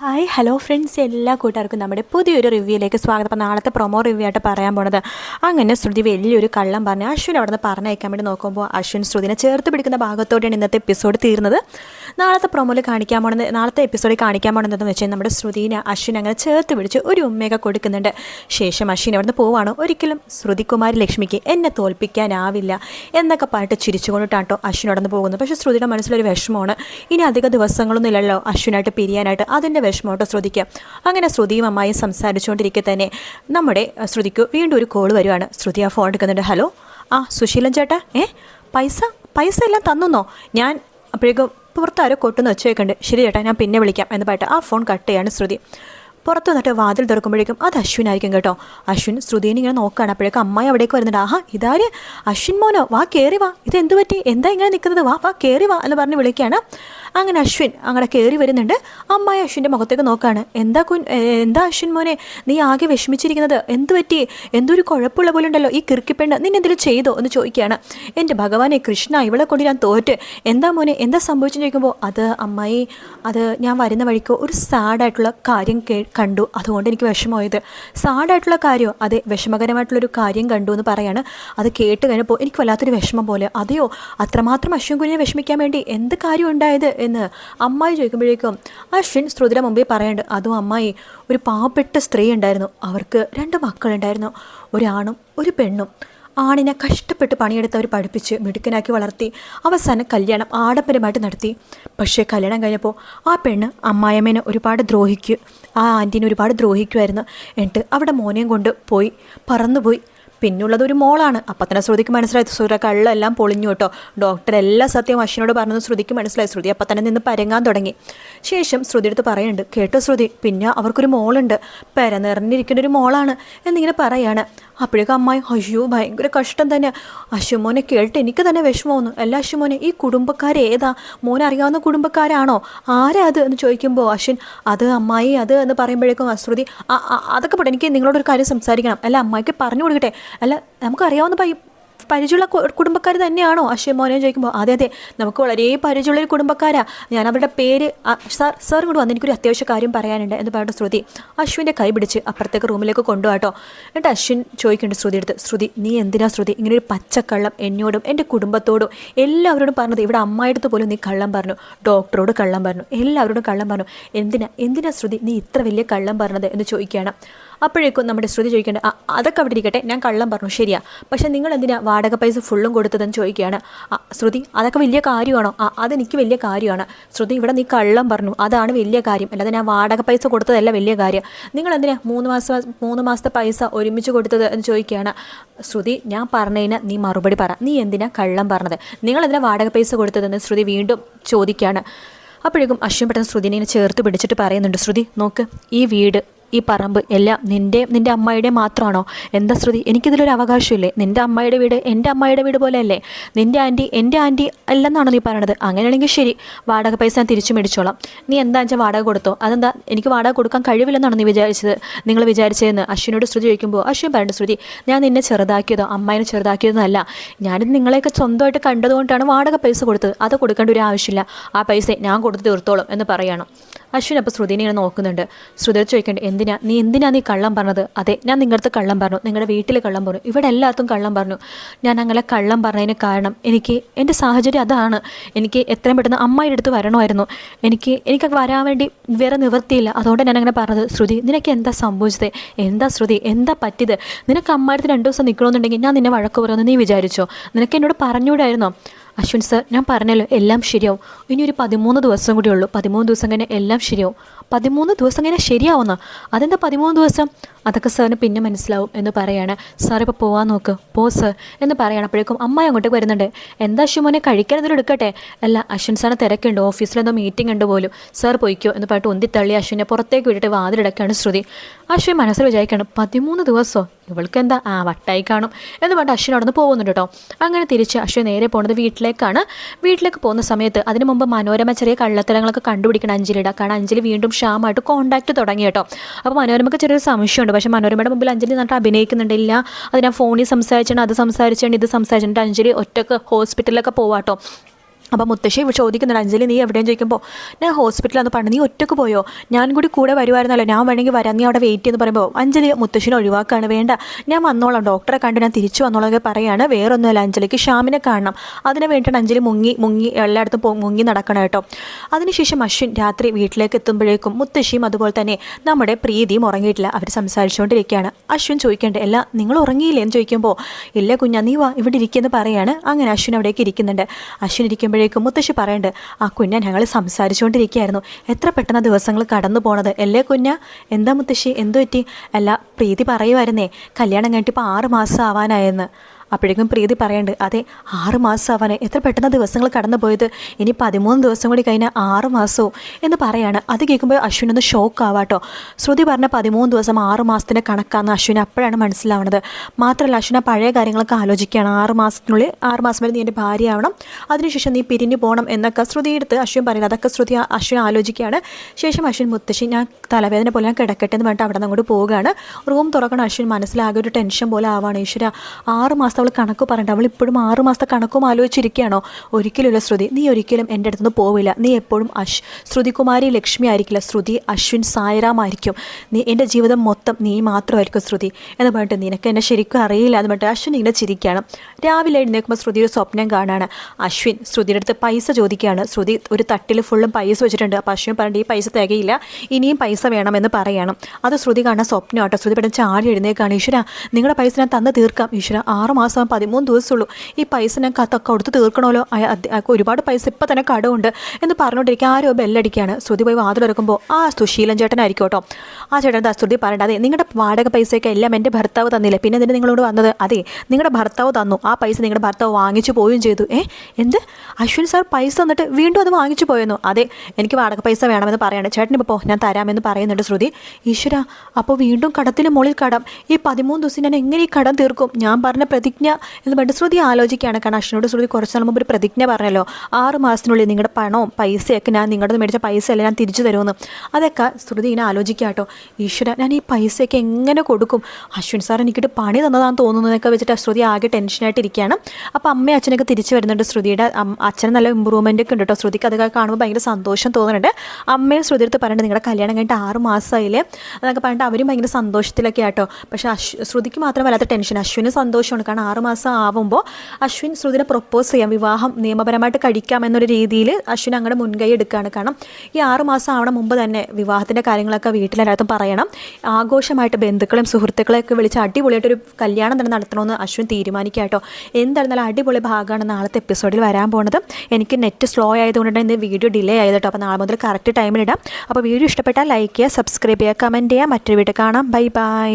Hi hello friends എല്ലാ കൂട്ടുകാർക്കും നമ്മുടെ പുതിയൊരു റിവ്യൂയിലേക്ക് സ്വാഗതം. അപ്പോൾ നാളത്തെ പ്രൊമോ റിവ്യൂ ആയിട്ട് പറയാൻ പോണത് അങ്ങനെ ശ്രുതി വലിയൊരു കള്ളം പറഞ്ഞു അശ്വിൻ അവിടെ നിന്ന് പറഞ്ഞയക്കാൻ വേണ്ടി നോക്കുമ്പോൾ അശ്വിൻ ശ്രുതിനെ ചേർത്ത് പിടിക്കുന്ന ഭാഗത്തോടെയാണ് ഇന്നത്തെ എപ്പിസോഡ് തീർന്നത്. നാളത്തെ പ്രൊമോയിൽ കാണിക്കാൻ പോണത് നാളത്തെ എപ്പിസോഡിൽ കാണിക്കാൻ പോണതെന്ന് വെച്ചാൽ നമ്മുടെ ശ്രുതിനെ അശ്വിൻ അങ്ങനെ ചേർത്ത് പിടിച്ച് ഒരു ഉമ്മയൊക്കെ കൊടുക്കുന്നുണ്ട്. ശേഷം അശ്വിൻ അവിടെ നിന്ന് പോവാണ്. ഒരിക്കലും ശ്രുതികുമാരി ലക്ഷ്മിക്ക് എന്നെ തോൽപ്പിക്കാനാവില്ല എന്നൊക്കെ പറഞ്ഞിട്ട് ചിരിച്ചുകൊണ്ടിട്ടാട്ടോ അശ്വിൻ അവിടെ നിന്ന് പോകുന്നത്. പക്ഷേ ശ്രുതിയുടെ മനസ്സിലൊരു വിഷമമാണ്. ഇനി അധിക ദിവസങ്ങളൊന്നും ഇല്ലല്ലോ അശ്വിനായിട്ട് പിരിയാനായിട്ട്. അതിന്റെ വിഷമോട്ടോ ശ്രുതിക്ക്. അങ്ങനെ ശ്രുതിയും അമ്മായും സംസാരിച്ചുകൊണ്ടിരിക്കെ തന്നെ നമ്മുടെ ശ്രുതിക്ക് വീണ്ടും ഒരു കോൾ വരുവാണ്. ശ്രുതി ആ ഫോൺ എടുക്കുന്നുണ്ട്. ഹലോ ആ സുശീലൻ ചേട്ടാ ഏ പൈസ പൈസ എല്ലാം തന്നോ ഞാൻ അപ്പോഴേക്കും പുറത്താരോ കൊട്ടുന്ന വെച്ചേക്കുണ്ട്. ശരി ചേട്ടാ ഞാൻ പിന്നെ വിളിക്കാം എന്ന് പറഞ്ഞിട്ട് ആ ഫോൺ കട്ട് ചെയ്യാണ് ശ്രുതി. പുറത്ത് വന്നിട്ട് വാതിൽ തുറക്കുമ്പോഴേക്കും അത് അശ്വിനായിരിക്കും കേട്ടോ. അശ്വിൻ ശ്രുതിനെ ഇങ്ങനെ നോക്കുകയാണ് അപ്പോഴേക്കും അമ്മായി അവിടേക്ക് വരുന്നുണ്ട്. ആഹാ ഇതാര്? അശ്വിൻ മോനോ വാ കയറി വാ. ഇത് എന്ത് പറ്റി? എന്താ ഇങ്ങനെ നിൽക്കുന്നത്? വാ വാ കയറി വാ എന്ന് പറഞ്ഞ് വിളിക്കുകയാണ്. അങ്ങനെ അശ്വിൻ അങ്ങനെ കയറി വരുന്നുണ്ട്. അമ്മായി അശ്വിന്റെ മുഖത്തേക്ക് നോക്കുകയാണ് എന്താ കുൻ എന്താ അശ്വിൻ മോനെ? നീ ആകെ വിഷമിച്ചിരിക്കുന്നത്. എന്ത് പറ്റി? എന്തൊരു കുഴപ്പമുള്ള പോലെ ഉണ്ടല്ലോ. ഈ കിറുക്കിപ്പെണ്ണ് നിന്നെ എന്തെങ്കിലും ചെയ്തോ? എന്ന് ചോദിക്കുകയാണ്. എന്റെ ഭഗവാനെ കൃഷ്ണ ഇവളെ കൊണ്ട് ഞാൻ തോറ്റ്. എന്താ മോനെ? എന്താ സംഭവിച്ചെന്ന് ചോദിക്കുമ്പോൾ അത് അമ്മായി അത് ഞാൻ വരുന്ന വഴിക്ക് ഒരു സാഡായിട്ടുള്ള കാര്യം കണ്ടു. അതുകൊണ്ട് എനിക്ക് വിഷമമായത്. സാഡായിട്ടുള്ള കാര്യമോ അതെ വിഷമകരമായിട്ടുള്ളൊരു കാര്യം കണ്ടു എന്ന് പറയാണ്. അത് കേട്ട് കഴിഞ്ഞപ്പോൾ എനിക്ക് വല്ലാത്തൊരു വിഷമം പോലെ അതെയോ അത്രമാത്രം അശ്വിൻ കുഞ്ഞിനെ വിഷമിക്കാൻ വേണ്ടി എന്ത് കാര്യം ഉണ്ടായത് എന്ന് അമ്മായി ചോദിക്കുമ്പോഴേക്കും അശ്വിൻ ശ്രുതിയുടെ മുമ്പേ പറയുന്നുണ്ട് അതും അമ്മായി ഒരു പാവപ്പെട്ട സ്ത്രീ ഉണ്ടായിരുന്നു. അവർക്ക് രണ്ട് മക്കളുണ്ടായിരുന്നു. ഒരാണും ഒരു പെണ്ണും. ആണിനെ കഷ്ടപ്പെട്ട് പണിയെടുത്ത് അവർ പഠിപ്പിച്ച് മിടുക്കനാക്കി വളർത്തി അവസാനം കല്യാണം ആഡംബരമായിട്ട് നടത്തി. പക്ഷേ കല്യാണം കഴിഞ്ഞപ്പോൾ ആ പെണ്ണ് അമ്മായമ്മേനെ ഒരുപാട് ദ്രോഹിക്കും ആ ആന്റീനെ ഒരുപാട് ദ്രോഹിക്കുമായിരുന്നു എന്നിട്ട് അവിടെ മോനെയും കൊണ്ട് പോയി പറന്നുപോയി. പിന്നുള്ളത് ഒരു മോളാണ്. അപ്പം തന്നെ ശ്രുതിക്ക് മനസ്സിലായി. ശ്രുതിയുടെ കള്ളെല്ലാം പൊളിഞ്ഞു കേട്ടോ. ഡോക്ടർ എല്ലാ സത്യം അശ്വിനോട് പറഞ്ഞത് ശ്രുതിക്ക് മനസ്സിലായി. ശ്രുതി അപ്പം തന്നെ നിന്ന് പരങ്ങാൻ തുടങ്ങി. ശേഷം ശ്രുതി അടുത്ത് പറയുന്നുണ്ട് കേട്ടോ ശ്രുതി പിന്നെ അവർക്കൊരു മോളുണ്ട്. പെരനിറഞ്ഞിരിക്കുന്ന ഒരു മോളാണ് എന്നിങ്ങനെ പറയാണ്. അപ്പോഴേക്കും അമ്മായി അയ്യോ ഭയങ്കര കഷ്ടം തന്നെ. അശ്വമോനെ കേട്ട് എനിക്ക് തന്നെ വിഷമമൊന്നു അല്ല അശ്വമോനെ ഈ കുടുംബക്കാരേതാ മോനെ അറിയാവുന്ന കുടുംബക്കാരാണോ? ആരാ അത്? എന്ന് ചോദിക്കുമ്പോൾ അശ്വിൻ അത് അമ്മായി അത് എന്ന് പറയുമ്പോഴേക്കും അശ്രുതി "ആ, ആ, അതൊക്കെ പോട്ടെ എനിക്ക് നിങ്ങളോടൊരു കാര്യം സംസാരിക്കണം. അല്ല അമ്മായിക്ക് പറഞ്ഞു കൊടുക്കട്ടെ. അല്ല നമുക്കറിയാവുന്ന പൈ പരിചയമുള്ള കുടുംബക്കാർ തന്നെയാണോ? അക്ഷയ മോനെ ചോദിക്കുമ്പോൾ അതെ അതെ നമുക്ക് വളരെ പരിചയമുള്ള ഒരു കുടുംബക്കാരാ. ഞാൻ അവരുടെ പേര് സർ സാർ ഇങ്ങോട്ട് വന്ന് എനിക്കൊരു അത്യാവശ്യ കാര്യം പറയാനുണ്ട് എന്ന് പറഞ്ഞിട്ട് ശ്രുതി അശ്വിന്റെ കൈ പിടിച്ച് അപ്പുറത്തേക്ക് റൂമിലേക്ക് കൊണ്ടുപോകാട്ടോ എന്നിട്ട് അശ്വിൻ ചോദിക്കുന്നുണ്ട് ശ്രുതി എടുത്ത് ശ്രുതി നീ എന്തിനാ ശ്രുതി ഇങ്ങനെ ഒരു പച്ചക്കള്ളം എന്നോടും എന്റെ കുടുംബത്തോടും എല്ലാവരോടും പറഞ്ഞത്? ഇവിടെ അമ്മായിടത്ത് പോലും നീ കള്ളം പറഞ്ഞു ഡോക്ടറോട് കള്ളം പറഞ്ഞു എല്ലാവരോടും കള്ളം പറഞ്ഞു. എന്തിനാ എന്തിനാ ശ്രുതി നീ ഇത്ര വലിയ കള്ളം പറഞ്ഞത്? എന്ന് ചോദിക്കുകയാണ്. അപ്പോഴേക്കും നമ്മുടെ ശ്രുതി ചോദിക്കേണ്ട "ആ, അതൊക്കെ അവിടെ ഇരിക്കട്ടെ ഞാൻ കള്ളം പറഞ്ഞു ശരിയാ. പക്ഷെ നിങ്ങൾ എന്തിനാ വാടക പൈസ ഫുള്ളും കൊടുത്തതെന്ന് ചോദിക്കുകയാണ്? ശ്രുതി അതൊക്കെ വലിയ കാര്യമാണോ? അതെനിക്ക് വലിയ കാര്യമാണ്. ശ്രുതി ഇവിടെ നീ കള്ളം പറഞ്ഞു. അതാണ് വലിയ കാര്യം. അല്ലാതെ ഞാൻ വാടക പൈസ കൊടുത്തതല്ല വലിയ കാര്യം. നിങ്ങൾ എന്തിനാ മൂന്ന് മാസം മൂന്ന് മാസത്തെ പൈസ ഒരുമിച്ച് കൊടുത്തത്? എന്ന് ചോദിക്കുകയാണ്. ശ്രുതി ഞാൻ പറഞ്ഞതിന് നീ മറുപടി പറ. നീ എന്തിനാ കള്ളം പറഞ്ഞത്? നിങ്ങൾ എന്തിനാ വാടക പൈസ കൊടുത്തതെന്ന് ശ്രുതി വീണ്ടും ചോദിക്കുകയാണ്. അപ്പോഴേക്കും അശ്വം പെട്ടെന്ന് ശ്രുതിനെ ചേർത്ത് പിടിച്ചിട്ട് പറയുന്നുണ്ട്. ശ്രുതി നോക്ക് ഈ വീട് ഈ പറമ്പ് എല്ലാം നിന്റെ നിന്റെ അമ്മയുടെ മാത്രമാണോ എന്താ ശ്രുതി? എനിക്കിതിലൊരു അവകാശമില്ലേ? നിന്റെ അമ്മയുടെ വീട് എന്റെ അമ്മയുടെ വീട് പോലെയല്ലേ? നിന്റെ ആന്റി എന്റെ ആന്റി അല്ലെന്നാണോ നീ പറയണത്? അങ്ങനെയാണെങ്കിൽ ശരി വാടക പൈസ ഞാൻ തിരിച്ചു മേടിച്ചോളാം. നീ എന്താ വെച്ചാൽ വാടക കൊടുത്തോ? അതെന്താ എനിക്ക് വാടക കൊടുക്കാൻ കഴിവില്ലെന്നാണ് നീ വിചാരിച്ചത്? നിങ്ങൾ വിചാരിച്ചതെന്ന് അശ്വിനോട് ശ്രുതി ചോദിക്കുമ്പോൾ അശ്വിൻ പറഞ്ഞു ശ്രുതി ഞാൻ നിന്നെ ചെറുതാക്കിയതോ അമ്മേനെ ചെറുതാക്കിയതെന്നല്ല. ഞാനിത് നിങ്ങളെയൊക്കെ സ്വന്തമായിട്ട് കണ്ടതുകൊണ്ടാണ് വാടക പൈസ കൊടുത്തത്. അത് കൊടുക്കേണ്ട ഒരു ആവശ്യമില്ല. ആ പൈസ ഞാൻ കൊടുത്ത് തീർത്തോളും എന്ന് പറയണം. അശ്വിൻ അപ്പോൾ ശ്രുതിനെ ഇങ്ങനെ നോക്കുന്നുണ്ട്. ശ്രുതി ചോദിക്കേണ്ടത് എന്തിനാ? നീ എന്തിനാ നീ കള്ളം പറഞ്ഞത്? അതെ ഞാൻ നിങ്ങളുടെ കള്ളം പറഞ്ഞു. നിങ്ങളുടെ വീട്ടിൽ കള്ളം പറഞ്ഞു. ഇവിടെ എല്ലാത്തും കള്ളം പറഞ്ഞു. ഞാൻ അങ്ങനെ കള്ളം പറഞ്ഞതിന് കാരണം എനിക്ക് എന്റെ സാഹചര്യം അതാണ്. എനിക്ക് എത്രയും പെട്ടെന്ന് അമ്മയുടെ അടുത്ത് വരണമായിരുന്നു. എനിക്ക് എനിക്ക് വരാൻ വേണ്ടി വേറെ നിവൃത്തിയില്ല. അതുകൊണ്ട് ഞാൻ അങ്ങനെ പറഞ്ഞത്. ശ്രുതി നിനക്ക് എന്താ സംഭവിച്ചത്? എന്താ ശ്രുതി? എന്താ പറ്റിയത്? നിനക്ക് അമ്മയുടെ അടുത്ത് രണ്ട് ദിവസം നിൽക്കണമെന്നുണ്ടെങ്കിൽ ഞാൻ നിന്നെ വഴക്ക് പറയുമെന്ന് നീ വിചാരിച്ചോ? നിനക്ക് എന്നോട് പറഞ്ഞുകൂടായിരുന്നോ? അശ്വിൻ സർ ഞാൻ പറഞ്ഞല്ലോ എല്ലാം ശരിയാവും. ഇനി ഒരു പതിമൂന്ന് ദിവസം കൂടി ഉള്ളൂ. പതിമൂന്ന് ദിവസം കഴിഞ്ഞാൽ എല്ലാം ശരിയാവും. പതിമൂന്ന് ദിവസം കഴിഞ്ഞാൽ ശരിയാവുന്ന? അതെന്താ പതിമൂന്ന് ദിവസം? അതൊക്കെ സാറിന് പിന്നെ മനസ്സിലാവും എന്ന് പറയാണ്. സാർ ഇപ്പോൾ പോവാൻ നോക്ക്. പോ സർ. എന്ന് പറയണം അപ്പോഴേക്കും അമ്മ അങ്ങോട്ടേക്ക് വരുന്നുണ്ട്. എന്താ അശ്വമോനെ കഴിക്കാൻ എന്തെങ്കിലും എടുക്കട്ടെ? അല്ല അശ്വിൻ സാറിന് തിരക്കുണ്ട്. ഓഫീസിലെന്തോ മീറ്റിംഗ് ഉണ്ട് പോലും. സാർ പോയിക്കോ. എന്ന് പറഞ്ഞിട്ട് ഒന്തിത്തള്ളി അശ്വിനെ പുറത്തേക്ക് വിട്ടിട്ട് വാതിലടക്കാണ് ശ്രുതി. അശ്വിൻ മനസ്സിൽ വിചാരിക്കണം പതിമൂന്ന് ദിവസമോ ഇവൾക്ക് എന്താ ആ വട്ടായി കാണും. എന്ന് പറഞ്ഞിട്ട് അശ്വിൻ അവിടെ നിന്ന് പോകുന്നുണ്ട് കേട്ടോ. അങ്ങനെ തിരിച്ച് അശ്വിൻ നേരെ പോകുന്നത് വീട്ടിലേക്കാണ്. വീട്ടിലേക്ക് പോകുന്ന സമയത്ത് അതിന് മുമ്പ് മനോരമ ചെറിയ കള്ളത്തരങ്ങളൊക്കെ കണ്ടുപിടിക്കണം അഞ്ജലിയുടെ. കാരണം അഞ്ജലി വീണ്ടും ഷ്യാമായിട്ട് കോണ്ടാക്ട് തുടങ്ങി കേട്ടോ. അപ്പോൾ മനോരമയ്ക്ക് ചെറിയൊരു സംശയമുണ്ട്. പക്ഷേ മനോരമയുടെ മുമ്പിൽ അഞ്ജലി നന്നായിട്ട് അഭിനയിക്കുന്നുണ്ടില്ല. അത് ഞാൻ ഫോണിൽ സംസാരിച്ചാണ് അത് സംസാരിച്ചാണ് ഇത് സംസാരിച്ചിട്ട് അഞ്ജലി ഒറ്റയ്ക്ക് ഹോസ്പിറ്റലിലൊക്കെ പോവാട്ടോ. അപ്പോൾ മുത്തശ്ശി ചോദിക്കുന്നുണ്ട് അഞ്ജലി നീ എവിടെയും? ചോദിക്കുമ്പോൾ ഞാൻ ഹോസ്പിറ്റലിൽ ഒന്ന് പണ്ട് നീ ഒറ്റയ്ക്ക് പോയോ? ഞാൻ കൂടി കൂടെ വരുമായിരുന്നല്ലോ ഞാൻ വേണമെങ്കിൽ വരാം. നീ അവിടെ വെയിറ്റ് എന്ന് പറയുമ്പോൾ അഞ്ജലി മുത്തശ്ശിനെ ഒഴിവാക്കാണ്. വേണ്ട. ഞാൻ വന്നോളാം. ഡോക്ടറെ കണ്ട് ഞാൻ തിരിച്ചു വന്നോളൊക്കെ പറയാണ്. വേറൊന്നുമല്ല അഞ്ജലിക്ക് ഷ്യാമിനെ കാണണം. അതിന് വേണ്ടിയിട്ട് അഞ്ജലി മുങ്ങി മുങ്ങി എല്ലായിടത്തും മുങ്ങി നടക്കണം കേട്ടോ. അതിനുശേഷം അശ്വിൻ രാത്രി വീട്ടിലേക്ക് എത്തുമ്പോഴേക്കും മുത്തശ്ശിയും അതുപോലെ തന്നെ നമ്മുടെ പ്രീതിയും ഉറങ്ങിയിട്ടില്ല. അവർ സംസാരിച്ചുകൊണ്ടിരിക്കുകയാണ്. അശ്വിൻ ചോദിക്കേണ്ടത് അല്ല നിങ്ങൾ ഉറങ്ങിയില്ലേ? എന്ന് ചോദിക്കുമ്പോൾ ഇല്ല കുഞ്ഞാ നീ വാ ഇവിടെ ഇരിക്കുമെന്ന് പറയാണ്. അങ്ങനെ അശ്വിൻ അവിടേക്ക് ഇരിക്കുന്നുണ്ട്. അശ്വിൻ ഇരിക്കുമ്പോഴേക്കും മുത്തശ്ശി പറയണ്ട് ആ കുഞ്ഞ ഞങ്ങൾ സംസാരിച്ചുകൊണ്ടിരിക്കുകയായിരുന്നു എത്ര പെട്ടെന്ന് ദിവസങ്ങൾ കടന്നു പോണത്. അല്ലേ കുഞ്ഞ? എന്താ മുത്തശ്ശി? എന്തു പറ്റി? അല്ല പ്രീതി പറയുമായിരുന്നേ കല്യാണം കഴിഞ്ഞിട്ട് ഇപ്പോൾ ആറ് മാസം ആവാനായെന്ന്. അപ്പോഴേക്കും പ്രീതി പറയണ്ട് അതെ ആറ് മാസം അവനെ. എത്ര പെട്ടെന്ന് ദിവസങ്ങൾ കടന്നു പോയത്? ഇനി പതിമൂന്ന് ദിവസം കൂടി കഴിഞ്ഞാൽ ആറ് മാസവും. എന്ന് പറയാണ്. അത് കേൾക്കുമ്പോൾ അശ്വിൻ ഒന്ന് ഷോക്ക് ആവാട്ടോ. ശ്രുതി പറഞ്ഞ പതിമൂന്ന് ദിവസം ആറ് മാസത്തിന്റെ കണക്കാന്ന് അശ്വിൻ അപ്പോഴാണ് മനസ്സിലാവുന്നത് മാത്രമല്ല അശ്വിൻ പഴയ കാര്യങ്ങളൊക്കെ ആലോചിക്കുകയാണ്. ആറ് മാസത്തിനുള്ളിൽ ആറ് മാസം വരെ നീ എന്റെ ഭാര്യയാവണം. അതിനുശേഷം നീ പിരിഞ്ഞു പോകണം എന്നൊക്കെ ശ്രുതിയെടുത്ത് അശ്വിൻ പറയുന്നത്. അതൊക്കെ ശ്രുതി അശ്വിൻ ആലോചിക്കുകയാണ്. ശേഷം അശ്വിൻ മുത്തശ്ശി ഞാൻ തലവേദന പോലെ ഞാൻ കിടക്കട്ടെ എന്ന് പറഞ്ഞിട്ട് അവിടെ നിന്ന് അങ്ങോട്ട് പോവുകയാണ്. റൂം തുറക്കണം അശ്വിൻ മനസ്സിലാകെ ഒരു ടെൻഷൻ പോലെ ആവാണ് ഈശ്വര. ആറ് മാസം അവൾ കണക്ക് പറഞ്ഞിട്ട് അവൾ ഇപ്പോഴും ആറ് കണക്കും ആലോചിച്ചിരിക്കുകയാണോ? ഒരിക്കലുമില്ല ശ്രുതി. നീ ഒരിക്കലും എന്റെ അടുത്തുനിന്ന് പോവില്ല. നീ എപ്പോഴും അശ് ശ്രുതികുമാരി ലക്ഷ്മി ആയിരിക്കില്ല ശ്രുതി. അശ്വിൻ സായറാം ആയിരിക്കും. നീ എന്റെ ജീവിതം മൊത്തം നീ മാത്രമായിരിക്കും ശ്രുതി. എന്ന് പറഞ്ഞിട്ട് നിനക്ക് എന്നെ ശരിക്കും അറിയില്ല എന്ന് പറഞ്ഞിട്ട് അശ്വിൻ ഇങ്ങനെ ചിരിക്കുകയാണ്. രാവിലെ എഴുന്നേൽക്കുമ്പോൾ ശ്രുതി ഒരു സ്വപ്നം കാണാണ്. അശ്വിൻ ശ്രുതിയുടെ അടുത്ത് പൈസ ചോദിക്കുകയാണ്. ശ്രുതി ഒരു തട്ടിൽ ഫുള്ളും പൈസ വെച്ചിട്ടുണ്ട്. അപ്പോൾ അശ്വിൻ പറഞ്ഞിട്ട് ഈ പൈസ തികയില്ല. ഇനിയും പൈസ വേണമെന്ന് പറയണം. അത് ശ്രുതി കാണാൻ സ്വപ്നം ആട്ടോ. ശ്രുതി പെട്ടെന്ന് ചാടി എഴുന്നേക്കാണ് ഈശ്വര നിങ്ങളുടെ പൈസ ഞാൻ തന്ന് തീർക്കാം. ഈശ്വര ആറ് മാസം പതിമൂന്ന് ദിവസമുള്ളൂ. ഈ പൈസ ഞാൻ കത്തൊക്കെ കൊടുത്ത് തീർക്കണമല്ലോ. അയാൾക്ക് ഒരുപാട് പൈസ ഇപ്പം തന്നെ കടമുണ്ട് എന്ന് പറഞ്ഞുകൊണ്ടിരിക്കുക ആരോ ബെല്ലടിക്കുകയാണ്. ശ്രുതി പോയി വാതിൽ ഇറക്കുമ്പോൾ ആ സുശീലൻ ചേട്ടനായിരിക്കും കേട്ടോ. ആ ചേട്ടൻ ശ്രുതി പറയണ്ട അതെ നിങ്ങളുടെ വാടക പൈസയൊക്കെ എല്ലാം എന്റെ ഭർത്താവ് തന്നില്ല? പിന്നെ എന്തിനാണ് നിങ്ങളോട് വന്നത്? അതെ നിങ്ങളുടെ ഭർത്താവ് തന്നു. ആ പൈസ നിങ്ങളുടെ ഭർത്താവ് വാങ്ങിച്ചു പോവുകയും ചെയ്തു. ഏ എന്ത്? അശ്വിൻ സാർ പൈസ തന്നിട്ട് വീണ്ടും അത് വാങ്ങിച്ചു പോയെന്നു? അതെ എനിക്ക് വാടക പൈസ വേണമെന്ന് പറയാണ്. ചേട്ടൻ ഇപ്പോൾ ഞാൻ തരാമെന്ന് പറയുന്നുണ്ട് ശ്രുതി. ഈശ്വര അപ്പോൾ വീണ്ടും കടത്തിന് മുകളിൽ കടം. ഈ പതിമൂന്ന് ദിവസം ഞാൻ എങ്ങനെ ഈ കടം തീർക്കും? ഞാൻ പറഞ്ഞ പ്രതിജ്ഞ എന്ന് പറഞ്ഞിട്ട് ശ്രുതി ആലോചിക്കുകയാണ്. കാരണം അശ്വിനോട് ശ്രുതി കുറച്ച് നാൾ മുമ്പ് ഒരു പ്രതിജ്ഞ പറഞ്ഞല്ലോ. ആറ് മാസത്തിനുള്ളിൽ നിങ്ങളുടെ പണവും പൈസയൊക്കെ ഞാൻ നിങ്ങളുടെ മേടിച്ച പൈസ അല്ല ഞാൻ തിരിച്ചു തരുമെന്ന്. അതൊക്കെ ശ്രുതി ഇങ്ങനെ ആലോചിക്കുക കേട്ടോ. ഈശ്വര ഞാൻ ഈ പൈസയൊക്കെ എങ്ങനെ കൊടുക്കും? അശ്വിൻ സാർ എനിക്കിട്ട് പണി തന്നതാണെന്ന് തോന്നുന്നതൊക്കെ വെച്ചിട്ട് ശ്രുതി ആകെ ടെൻഷനായിട്ടിരിക്കുകയാണ് അപ്പോൾ അമ്മയും അച്ഛനൊക്കെ തിരിച്ചു വരുന്നുണ്ട്. ശ്രുതിയുടെ അച്ഛന് നല്ല ഇമ്പ്രൂവ്മെന്റ് ഒക്കെ ഉണ്ട് കേട്ടോ. ശ്രുതിക്ക് അതൊക്കെ കാണുമ്പോൾ ഭയങ്കര സന്തോഷം തോന്നുന്നുണ്ട്. അമ്മയും ശ്രുതി എടുത്ത് പറയുന്നത് നിങ്ങളുടെ കല്യാണം കഴിഞ്ഞിട്ട് ആറ് മാസമായില്ലേ എന്നൊക്കെ പറഞ്ഞിട്ട് അവരും ഭയങ്കര സന്തോഷത്തിലൊക്കെ ആട്ടോ പക്ഷേ അശ്വ ശ്രുതിക്ക് മാത്രം വല്ലാത്ത ടെൻഷൻ അശ്വിന് സന്തോഷമാണ്. കാരണം ആറ് മാസം ആവുമ്പോൾ അശ്വിൻ ശ്രുതിനെ പ്രൊപ്പോസ് ചെയ്യാം. വിവാഹം നിയമപരമായിട്ട് കഴിക്കാം എന്നൊരു രീതിയിൽ അശ്വിൻ അങ്ങോട്ട് മുൻകൈ എടുക്കുകയാണ് കാരണം ഈ ആറുമാസം ആവണ മുമ്പ് തന്നെ വിവാഹത്തിന്റെ കാര്യങ്ങളൊക്കെ വീട്ടിലെല്ലാത്തും പറയണം. ആഘോഷമായിട്ട് ബന്ധുക്കളും സുഹൃത്തുക്കളെയൊക്കെ വിളിച്ച് അടിപൊളിയായിട്ടൊരു കല്യാണം തന്നെ നടത്തണമെന്ന് അശ്വിൻ തീരുമാനിക്കുക കേട്ടോ എന്തായിരുന്നാലും അടിപൊളി ഭാഗമാണ് നാളത്തെ എപ്പിസോഡിൽ വരാൻ പോകുന്നത് എനിക്ക് നെറ്റ് സ്ലോ ആയതുകൊണ്ട് ഇന്ന് വീഡിയോ ഡിലേ ആയത് കേട്ടോ അപ്പോൾ നാളെ മുതൽ കറക്റ്റ് ടൈമിലിടാം അപ്പോൾ വീഡിയോ ഇഷ്ടപ്പെട്ടാൽ ലൈക്ക് ചെയ്യുക സബ്സ്ക്രൈബ് ചെയ്യുക കമന്റ് ചെയ്യുക. മറ്റൊരു വീഡിയോ കാണാം. Bye bye